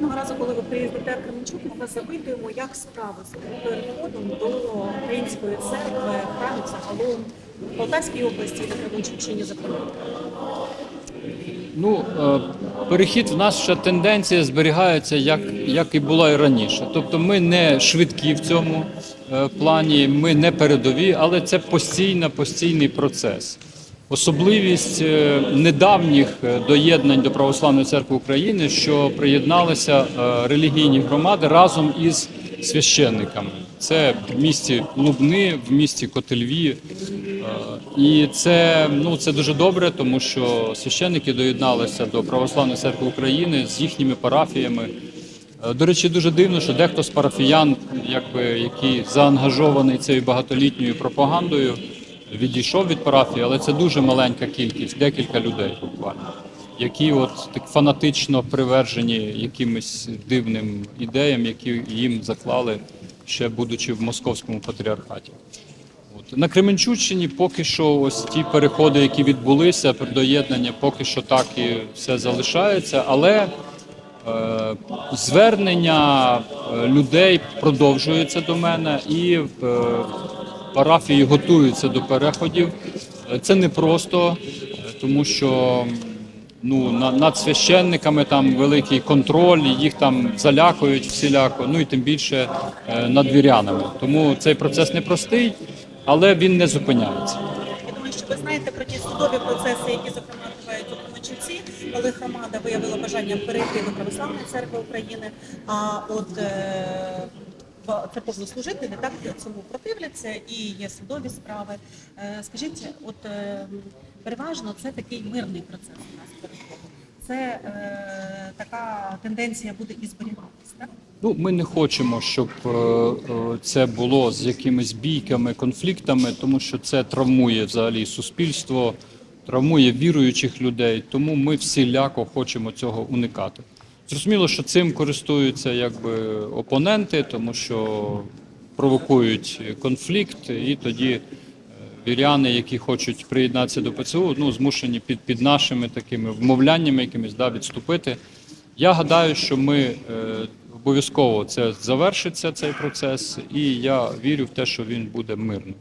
Кожного разу, коли ви приїздите в Кременчук, ми вас запитуємо, як справи з переходом до української церкви, храмів загалом в Полтавській області і на Кременчуччині, зокрема. Ну, е, перехід в нас ще тенденція зберігається, як, як і була і раніше. Тобто ми не швидкі в цьому е, плані, ми не передові, але це постійна, постійний процес. Особливість е, недавніх е, доєднань до Православної церкви України, що приєдналися е, релігійні громади разом із священниками. Це в місті Лубни, в місті Котельві. І це, ну, це дуже добре, тому що священники доєдналися до Православної церкви України з їхніми парафіями. До речі, дуже дивно, що дехто з парафіян, якби, який заангажований цією багатолітньою пропагандою, відійшов від парафії, але це дуже маленька кількість, декілька людей буквально, які от так фанатично привержені якимось дивним ідеям, які їм заклали ще будучи в московському патріархаті. От. На Кременчуччині поки що ось ті переходи, які відбулися, доєднання, поки що так і все залишається, але е, звернення е, людей продовжуються до мене і е, парафії готуються до переходів. Це не просто, е, тому що ну, над священниками там великий контроль, їх там залякують всіляко, ну і тим більше е, над вірянами. Тому цей процес непростий, але він не зупиняється. Ви знаєте про ті судові процеси, які зокрема тривають у Кременчуці, коли громада виявила бажання перейти до Православної церкви України. А от е, церковнослужителі так цьому противляться і є судові справи. Е, Скажіть, от е, переважно це такий мирний процес у нас переходу. Це е, така тенденція буде і зберігатися, так? Ну, ми не хочемо, щоб це було з якимись бійками, конфліктами, тому що це травмує взагалі суспільство, травмує віруючих людей. Тому ми всіляко хочемо цього уникати. Зрозуміло, що цим користуються якби опоненти, тому що провокують конфлікт, і тоді е, віряни, які хочуть приєднатися до ПЦУ, ну змушені під, під нашими такими вмовляннями якимись да, відступити. Я гадаю, що ми е, обов'язково це завершиться цей процес, і я вірю в те, що він буде мирним.